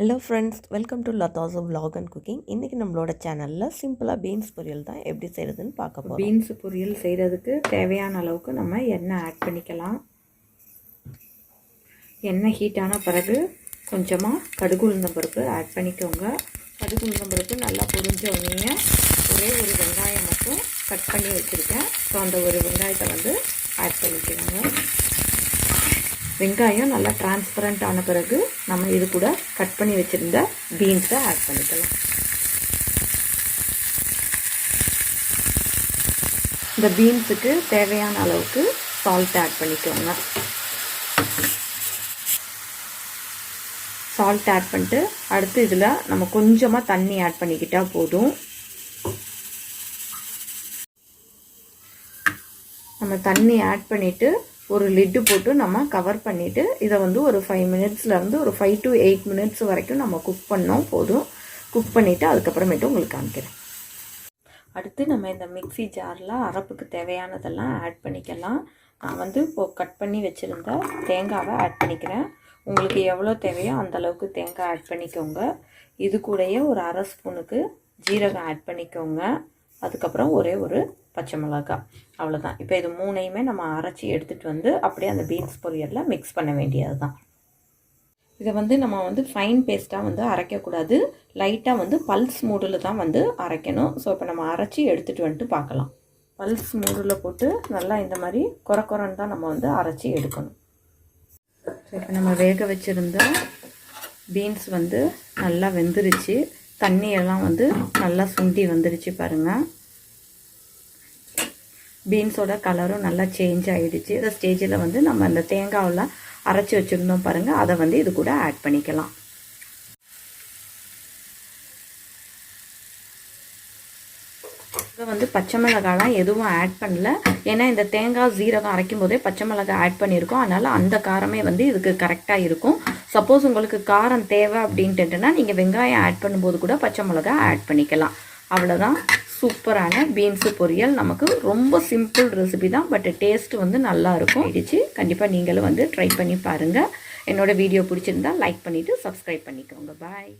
Hello friends welcome to Latha's vlog and cooking இன்றைக்கி நம்மளோட சேனலில் சிம்பிளாக பீன்ஸ் பொரியல் தான் எப்படி செய்கிறதுன்னு பார்க்க போகிறோம் பீன்ஸ் பொரியல் செய்கிறதுக்கு தேவையான அளவுக்கு நம்ம எண்ணெய் ஆட் பண்ணிக்கலாம். எண்ணெய் ஹீட்டான பிறகு கொஞ்சமாக கடுகு உளுந்தம்பருப்பு ஆட் பண்ணிக்கோங்க. கடுகு உளுந்தம்பருப்பு நல்லா பொரிஞ்ச உடனே ஒரே ஒரு வெங்காயம் மட்டும் கட் பண்ணி வச்சுருக்கேன். ஸோ அந்த ஒரு வெங்காயத்தை வந்து ஆட் பண்ணிக்கோங்க. வெங்காயம் நல்லா டிரான்ஸ்பரண்ட் ஆன பிறகு நம்ம இது கூட கட் பண்ணி வச்சுருந்த பீன்ஸை ஆட் பண்ணிக்கலாம். இந்த பீன்ஸுக்கு தேவையான அளவுக்கு சால்ட் ஆட் பண்ணிக்கோங்க. சால்ட் ஆட் பண்ணிட்டு அடுத்து இதில் நம்ம கொஞ்சமாக தண்ணி ஆட் பண்ணிக்கிட்டால் போதும். நம்ம தண்ணி ஆட் பண்ணிவிட்டு ஒரு லிட்டு போட்டு நம்ம கவர் பண்ணிவிட்டு இதை வந்து ஒரு ஃபைவ் மினிட்ஸ்லேருந்து ஒரு ஃபைவ் டு எயிட் மினிட்ஸ் வரைக்கும் நம்ம குக் பண்ணோம் போதும். குக் பண்ணிவிட்டு அதுக்கப்புறமேட்டு உங்களுக்கு காமிக்கிறேன். அடுத்து நம்ம இந்த மிக்சி ஜாரில் அரப்புக்கு தேவையானதெல்லாம் ஆட் பண்ணிக்கலாம். நான் வந்து இப்போது கட் பண்ணி வச்சுருந்த தேங்காவை ஆட் பண்ணிக்கிறேன். உங்களுக்கு எவ்வளோ தேவையோ அந்த அளவுக்கு தேங்காய் ஆட் பண்ணிக்கோங்க. இது கூடயே ஒரு அரை ஸ்பூனுக்கு ஜீரகம் ஆட் பண்ணிக்கோங்க. அதுக்கப்புறம் ஒரே ஒரு பச்சை மிளகாய் அவ்வளோதான் இப்போ இது மூணையுமே நம்ம அரைச்சி எடுத்துகிட்டு வந்து அப்படியே அந்த பீன்ஸ் பொரியலில் மிக்ஸ் பண்ண வேண்டியது தான் இதை வந்து நம்ம வந்து ஃபைன் பேஸ்ட்டாக வந்து அரைக்கக்கூடாது. லைட்டாக வந்து பல்ஸ் மூடில் தான் வந்து அரைக்கணும். ஸோ இப்போ நம்ம அரைச்சி எடுத்துகிட்டு வந்துட்டு பார்க்கலாம். பல்ஸ் மூடில் போட்டு நல்லா இந்த மாதிரி குறை குறைன்னு தான் நம்ம வந்து அரைச்சி எடுக்கணும். இப்போ நம்ம வேக வச்சுருந்த பீன்ஸ் வந்து நல்லா வெந்துருச்சு. தண்ணியெல்லாம் வந்து நல்லா சுண்டி வந்துருச்சு பாருங்கள் பீன்ஸோட கலரும் நல்லா சேஞ்ச் ஆகிடுச்சு இந்த ஸ்டேஜில் வந்து நம்ம அந்த தேங்காவெல்லாம் அரைச்சி வச்சுருந்தோம் பாருங்கள் அதை வந்து இது கூட ஆட் பண்ணிக்கலாம். இப்போ வந்து பச்சை மிளகாலாம் எதுவும் ஆட் பண்ணல. ஏன்னா இந்த தேங்காய் ஜீரகம் அரைக்கும் போதே பச்சை மிளகாய் ஆட் பண்ணியிருக்கோம். அதனால் அந்த காரமே வந்து இதுக்கு கரெக்டாக இருக்கும். சப்போஸ் உங்களுக்கு காரம் தேவை அப்படின்ட்டுன்னா நீங்கள் வெங்காயம் ஆட் பண்ணும்போது கூட பச்சை மிளகாய் ஆட் பண்ணிக்கலாம். அவ்வளோதான் சூப்பரான பீன்ஸு பொரியல். நமக்கு ரொம்ப சிம்பிள் ரெசிபி தான் பட் டேஸ்ட் வந்து நல்லா இருக்கும் கண்டிப்பாக நீங்களும் வந்து ட்ரை பண்ணி பாருங்கள் என்னோடய வீடியோ பிடிச்சிருந்தா லைக் பண்ணிவிட்டு சப்ஸ்கிரைப் பண்ணிக்கோங்க. பாய்.